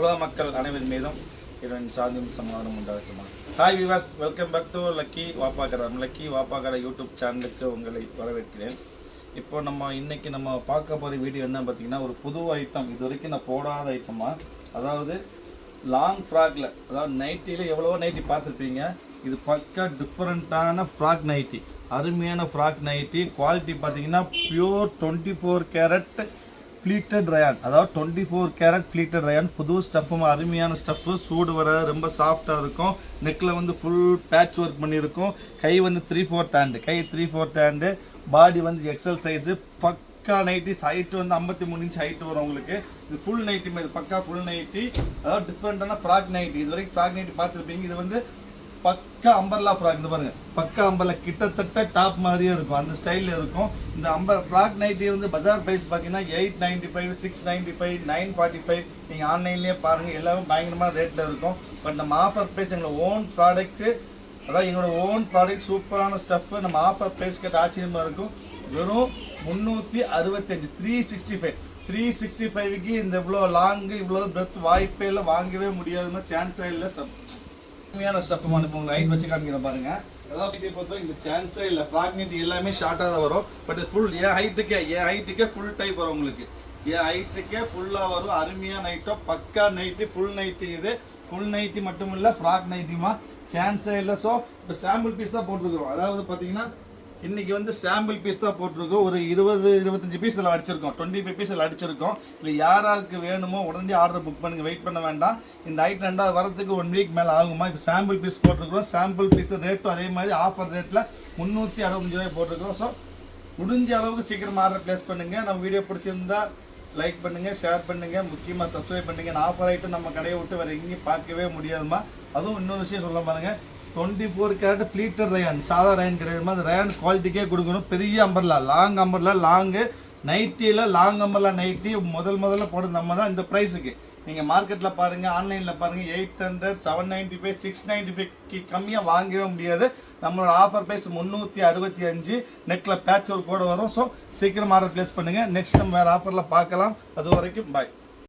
உலக மக்கள் அனைவரின் மீதும் இறைவன் சாந்தியும் சமாதானம் உண்டாகட்டுமா? Hi Vilas welcome back to Lucky வாப்பாக்கரம் Lucky வாப்பாக்கர YouTube சேனலுக்கு உங்களை வரவேற்கிறேன். இப்போ நம்ம இன்னைக்கு நம்ம பார்க்க போகிற வீடியோ என்ன பார்த்தீங்கன்னா ஒரு புது ஐட்டம் இது வரைக்கும் நான் போடாத ஐட்டமா அதாவது லாங் ஃப்ராக்ல அதாவது நைட்டியில் எவ்வளவோ நைட்டி பார்த்துருப்பீங்க. இது பக்கா டிஃப்ரெண்ட்டான ஃப்ராக் நைட்டி அருமையான ஃப்ராக் நைட்டி குவாலிட்டி பார்த்தீங்கன்னா pure twenty four carat pleated rayon அதாவது twenty four carat pleated rayon புது ஸ்டஃப்பும் அருமையான ஸ்டஃப்பு சூடு வர ரொம்ப சாஃப்டாக இருக்கும். நெக்கில் வந்து ஃபுல் பேட்ச் ஒர்க் பண்ணியிருக்கும். கை வந்து த்ரீ ஃபோர்த் ஹேண்டு கை த்ரீ ஃபோர்த் ஹேண்டு பாடி வந்து எக்ஸல் சைஸு பக்கா நைட்டி ஹைட்டு வந்து ஐம்பத்தி மூணு இன்ச் ஹைட்டு வரும் உங்களுக்கு. இது ஃபுல் நைட்டி இது பக்கா ஃபுல் நைட்டி அதாவது டிஃப்ரெண்ட்டான ஃப்ராக் நைட்டி இது வரைக்கும் ஃப்ராக் நைட்டி பார்த்துருப்பீங்க. இது வந்து பக்கா அம்பர்லா ஃப்ராக் இந்த பாருங்க. பக்கா அம்பர்லா கிட்டத்தட்ட டாப் மாதிரியே இருக்கும். அந்த ஸ்டைலில் இருக்கும். இந்த அம்பர் ஃப்ராக் நைட்டி வந்து பஜார் ப்ரைஸ் பார்த்தீங்கன்னா eight ninety five six ninety five nine forty five நீங்கள் ஆன்லைன்லேயே பாருங்கள் எல்லாமே பயங்கரமான ரேட்டில் இருக்கும். பட் நம்ம ஆஃபர் ப்ரைஸ் எங்களோட ஓன் ப்ராடக்ட்டு அதாவது எங்களோட ஓன் ப்ராடக்ட் சூப்பரான ஸ்டஃப்பு நம்ம ஆஃபர் ப்ரைஸ் கேட்ட ஆச்சரியமாக இருக்கும். வெறும் முந்நூற்றி அறுபத்தஞ்சு three sixty five three sixty ஃபைவ்க்கு இந்த இவ்வளோ லாங்கு இவ்வளோ பிரெத் வாய்ப்பே இல்லை வாங்கவே முடியாதுன்னா சான்ஸே இல்லை உண்மையான ஸ்டஃப் வந்து இப்போ உங்களுக்கு வச்சு காமிக்கிறேன் பாருங்க. அதாவது பொறுத்தவரை இந்த சான்ஸே இல்லை. ஃப்ராக் எல்லாமே ஷார்ட்டாக தான் வரும். பட் ஃபுல் என் ஹைட்டுக்கே என் ஹைட்டுக்கே ஃபுல் டைப் வரும் உங்களுக்கு. என் ஹைட்டுக்கே ஃபுல்லாக வரும். அருமையாக நைட்டோ பக்கா நைட்டு ஃபுல் நைட்டு இது. ஃபுல் நைட்டி மட்டும் இல்லை ஃப்ராக் நைட்டியுமா சான்ஸே இல்லை. ஸோ இப்போ சாம்பிள் பீஸ் தான் போட்டிருக்கிறோம். அதாவது பார்த்தீங்கன்னா இன்னைக்கு வந்து சாம்பிள் பீஸ் தான் போட்டிருக்கோம். ஒரு இருபது இருபத்தஞ்சு பீஸ் இதில் அடிச்சிருக்கோம். டுவெண்ட்டி ஃபைவ் பீஸ் இதில் அடிச்சிருக்கோம். இல்லை யாராருக்கு வேணுமோ உடனே ஆர்டர் புக் பண்ணுங்க. வெயிட் பண்ண வேண்டாம். இந்த ஐட்டம் ரெண்டாவது வரதுக்கு ஒன் வீக் மேலே ஆகுமா? இப்போ சாம்பிள் பீஸ் போட்டிருக்கிறோம். சாம்பிள் பீஸ் ரேட்டும் அதே மாதிரி ஆஃபர் ரேட்டில் முந்நூற்றி அறுபத்தஞ்சு ரூபாய் போட்டிருக்கிறோம். ஸோ முடிஞ்ச அளவுக்கு சீக்கிரம் ஆர்டர் ப்ளேஸ் பண்ணுங்கள் நம்ம வீடியோ பிடிச்சிருந்தா லைக் பண்ணுங்கள் ஷேர் பண்ணுங்கள் முக்கியமாக சப்ஸ்கிரைப் பண்ணுங்கள் ஆஃபர் ஐட்டம் நம்ம கடையை விட்டு வேறு எங்கேயும் பார்க்கவே முடியாதுமா அதுவும் இன்னொரு விஷயம் சொல்ல பாருங்கள் டுவெண்ட்டி ஃபோர் கேரட் ஃப்ளீட்டர் ரயான் சாதா ரயான் கிடையாது. அந்த ரயான் குவாலிட்டிக்கே கொடுக்கணும். பெரிய அம்பர்லா லாங் அம்பர்லா லாங்கு நைட்டியில் லாங் அம்பர்லா நைட்டி முதல் முதல்ல போடுறது நம்ம தான் இந்த ப்ரைஸுக்கு நீங்கள் மார்க்கெட்டில் பாருங்கள் ஆன்லைனில் பாருங்கள் eight hundred seven ninety five six ninety ஃபைவ்க்கு கம்மியாக வாங்கவே முடியாது. நம்மளோட ஆஃபர் ப்ரைஸ் முந்நூற்றி அறுபத்தி அஞ்சு. நெக்கில் பேட்ச் ஒரு கூட வரும். ஸோ சீக்கிரம் ஆர்டர் ப்ளேஸ் பண்ணுங்கள் நெக்ஸ்ட் நம்ம வேறு ஆஃபரில் பார்க்கலாம். அது வரைக்கும் பாய்